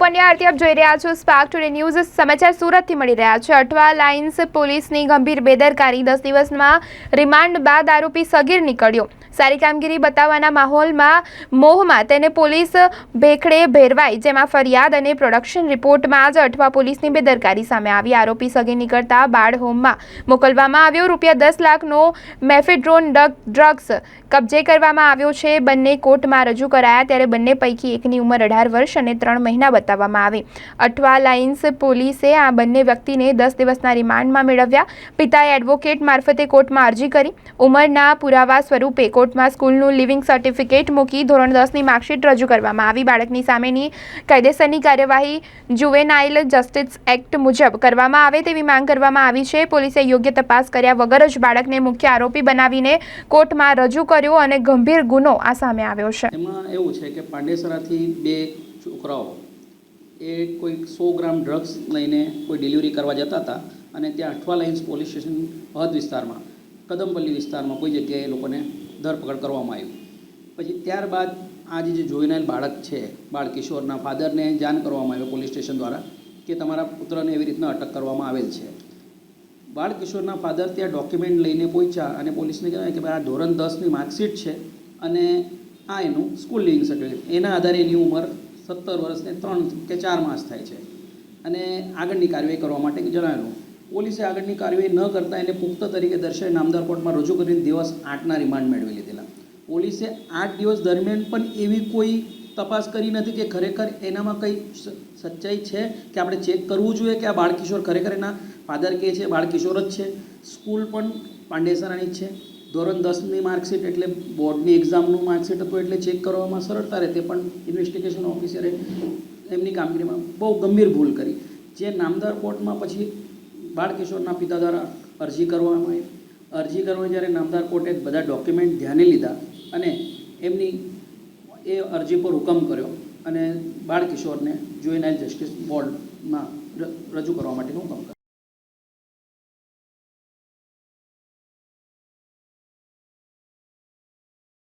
પંડ્યા આરતી આપ જોઈ રહ્યા છો સ્પાર્ક ટુડે ન્યૂઝ સમાચાર સુરતથી મળી રહ્યા છે. અઠવા લાઇન્સ પોલીસની ગંભીર બેદરકારી દસ દિવસમાં રિમાન્ડ બાદ આરોપી સગીર નીકળ્યો. સારી કામગીરી બતાવવાના માહોલમાં મોહમાં તેને પોલીસ ભેખડે ભેરવાઈ, જેમાં ફરિયાદ અને પ્રોડક્શન રિપોર્ટમાં જ અઠવા પોલીસની બેદરકારી સામે આવી. આરોપી સગી નીકળતા બાળ હોમમાં મોકલવામાં આવ્યો. રૂપિયા દસ લાખનો મેફેડ્રોન ડ્રગ્સ કબજે કરવામાં આવ્યો છે. બંને કોર્ટમાં રજૂ કરાયા ત્યારે બંને પૈકી એકની ઉંમર અઢાર વર્ષ અને ત્રણ મહિના બતાવવામાં આવી. અઠવા લાઇન્સ પોલીસે આ બંને વ્યક્તિને દસ દિવસના રિમાન્ડમાં મેળવ્યા. પિતાએ એડવોકેટ મારફતે કોર્ટમાં અરજી કરી. ઉંમરના પુરાવા સ્વરૂપે કોર્ટમાં સ્કૂલનું લિવિંગ સર્ટિફિકેટ મૂકી ધોરણ દસની માર્કશીટ રજૂ કરવામાં આવી. બાળકની સામેની કાયદેસરની કાર્યવાહી જુવેનાઇલ જસ્ટિસ એક્ટ મુજબ કરવામાં આવે તેવી માંગ કરવામાં આવી છે. પોલીસે યોગ્ય તપાસ કર્યા વગર જ બાળકને મુખ્ય આરોપી બનાવીને કોર્ટમાં રજૂ કર્યો અને ગંભીર ગુનો આ સામે આવ્યો છે. એ કોઈ સો ગ્રામ ડ્રગ્સ લઈને કોઈ ડિલિવરી કરવા જતા હતા અને ત્યાં અઠવા લાઇન્સ પોલીસ સ્ટેશન હદ વિસ્તારમાં, કદમપલ્લી વિસ્તારમાં કોઈ જગ્યાએ એ લોકોને ધરપકડ કરવામાં આવી પછી ત્યારબાદ આજે જે જોઈનાર બાળક છે, બાળ કિશોરના ફાધરને જાણ કરવામાં આવ્યો પોલીસ સ્ટેશન દ્વારા કે તમારા પુત્રને એવી રીતના અટક કરવામાં આવેલ છે. બાળ કિશોરના ફાધર ત્યાં ડોક્યુમેન્ટ લઈને પહોંચ્યા અને પોલીસને કહેવાય કે ભાઈ આ ધોરણ દસની માર્કશીટ છે અને આ એનું સ્કૂલ લિવિંગ સર્ટિફિકેટ. એના આધારે એની ઉંમર સત્તર વર્ષને ત્રણ કે ચાર માસ થાય છે. અને આગળની કાર્યવાહી કરવા માટે જણાવેલું પોલીસે આગળની કાર્યવાહી ન કરતાં એને પુખ્ત તરીકે દર્શાવી નામદાર કોર્ટમાં રજૂ કરીને દિવસ આઠના રિમાન્ડ મેળવી લીધેલા. પોલીસે આઠ દિવસ દરમિયાન પણ એવી કોઈ તપાસ કરી નથી કે ખરેખર એનામાં કંઈ સચ્ચાઈ છે? કે આપણે ચેક કરવું જોઈએ કે આ બાળકિશોર ખરેખર એના ફાધર કે છે? બાળકિશોર જ છે? સ્કૂલ પણ પાંડેસરાની જ છે. ધોરણ દસની માર્કશીટ એટલે બોર્ડની એક્ઝામનું માર્કશીટ હતું એટલે ચેક કરવામાં સરળતા રહે. તે પણ ઇન્વેસ્ટિગેશન ઓફિસરે એમની કામગીરીમાં બહુ ગંભીર ભૂલ કરી. જે નામદાર કોર્ટમાં પછી બાળકિશોરના પિતા દ્વારા અરજી કરવામાં આવી. અરજી કરવા જ્યારે નામદાર કોર્ટે બધા ડોક્યુમેન્ટ ધ્યાને લીધા અને એમની એ અરજી પર હુકમ કર્યો અને બાળકિશોરને જોઈનાઇલ જસ્ટિસ બોર્ડમાં રજૂ કરવા માટેનો હુકમ કર્યો.